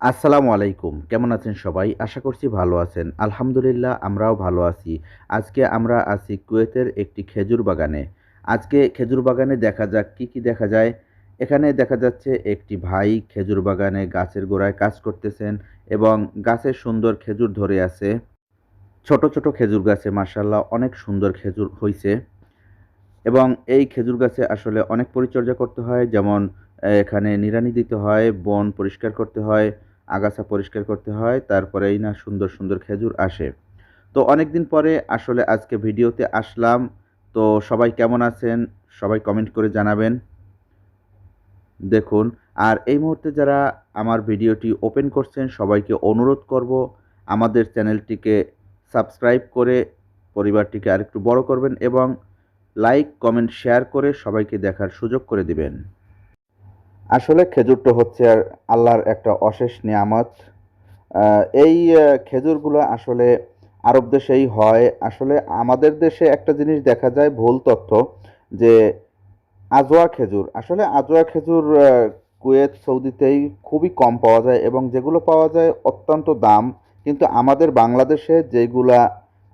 আসসালামু আলাইকুম। কেমন আছেন সবাই? আশা করছি ভালো আছেন। আলহামদুলিল্লাহ, আমরাও ভালো আছি। আজকে আমরা আছি কুয়েতের একটি খেজুর বাগানে। আজকে খেজুর বাগানে দেখা যাক কি কি দেখা যায়। এখানে দেখা যাচ্ছে একটি ভাই খেজুর বাগানে গাছের গোড়ায় কাজ করতেছেন এবং গাছের সুন্দর খেজুর ধরে আছে। ছোট ছোট খেজুর গাছে মার্শাল্লাহ অনেক সুন্দর খেজুর হয়েছে এবং এই খেজুর গাছে আসলে অনেক পরিচর্যা করতে হয়। যেমন এখানে নিড়ানি দিতে হয়, বন পরিষ্কার করতে হয়। আগাছা পরিষ্কার করতে হয়, তারপরেই না সুন্দর সুন্দর খেজুর আসে। তো অনেক দিন পরে আসলে আজকে ভিডিওতে আসলাম। তো সবাই কেমন আছেন? সবাই কমেন্ট করে জানাবেন। দেখুন, আর এই মুহূর্তে যারা আমার ভিডিওটি ওপেন করছেন, সবাইকে অনুরোধ করব আমাদের চ্যানেলটিকে সাবস্ক্রাইব করে পরিবারটিকে আরেকটু বড় করবেন এবং লাইক কমেন্ট শেয়ার করে সবাইকে দেখার সুযোগ করে দিবেন। আসলে খেজুরটা হচ্ছে আল্লাহর একটা অশেষ নিয়ামত। এই খেজুরগুলো আসলে আরব দেশেই হয়। আসলে আমাদের দেশে একটা জিনিস দেখা যায়, ভুল তথ্য, যে আজোয়া খেজুর। আসলে আজোয়া খেজুর কুয়েত, সৌদিতেই খুবই কম পাওয়া যায় এবং যেগুলো পাওয়া যায় অত্যন্ত দাম। কিন্তু আমাদের বাংলাদেশে যেগুলা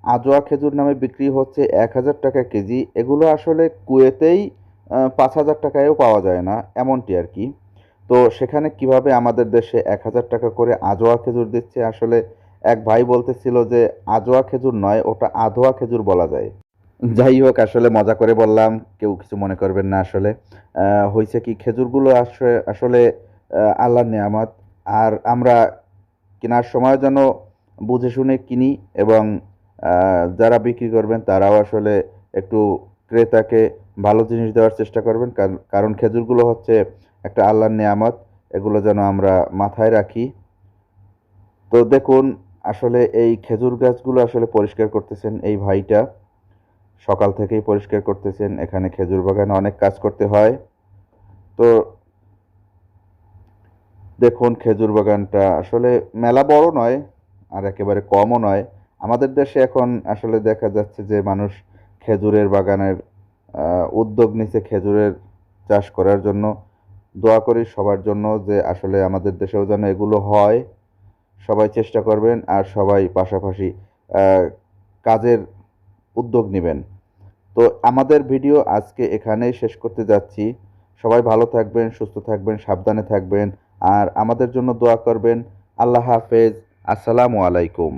আজোয়া খেজুর নামে বিক্রি হচ্ছে এক হাজার টাকা কেজি, এগুলো আসলে কুয়েতেই পাঁচ হাজার টাকায়ও পাওয়া যায় না, এমনটি আর কি। তো সেখানে কীভাবে আমাদের দেশে এক হাজার টাকা করে আজোয়া খেজুর দিচ্ছে? আসলে এক ভাই বলতেছিল যে, আজোয়া খেজুর নয়, ওটা আধোয়া খেজুর বলা যায়। যাই হোক, আসলে মজা করে বললাম, কেউ কিছু মনে করবেন না আসলে। হয়েছে কি, খেজুরগুলো আসলে আল্লাহর নেয়ামত। আর আমরা কেনার সময় যেন বুঝে শুনে কিনি এবং যারা বিক্রি করবেন, তারাও আসলে একটু ক্রেতাকে ভালো জিনিস দেওয়ার চেষ্টা করবেন কারণ- খেজুরগুলো হচ্ছে একটা আল্লাহর নেয়ামত, এগুলো যেন আমরা মাথায় রাখি। তো দেখুন, আসলে এই খেজুর গাছগুলো আসলে পরিষ্কার করতেছেন এই ভাইটা। সকাল থেকেই পরিষ্কার করতেছেন, এখানে খেজুর বাগানে অনেক কাজ করতে হয়। তো দেখুন, খেজুর বাগানটা আসলে মেলা বড় নয়, আর একেবারে কমও নয়। আমাদের দেশে এখন আসলে দেখা যাচ্ছে যে মানুষ খেজুরের বাগানের উদ্যোগ নিছে খেজুরের চাষ করার জন্য। দোয়া করি সবার জন্য যে আসলে আমাদের দেশেও যেন এগুলো হয়। সবাই চেষ্টা করবেন আর সবাই পাশাপাশি কাজের উদ্যোগ নেবেন। তো আমাদের ভিডিও আজকে এখানেই শেষ করতে যাচ্ছি। সবাই ভালো থাকবেন, সুস্থ থাকবেন, সাবধানে থাকবেন। আর আমাদের জন্য দোয়া করবেন। আল্লাহ হাফেজ। আসসালামু আলাইকুম।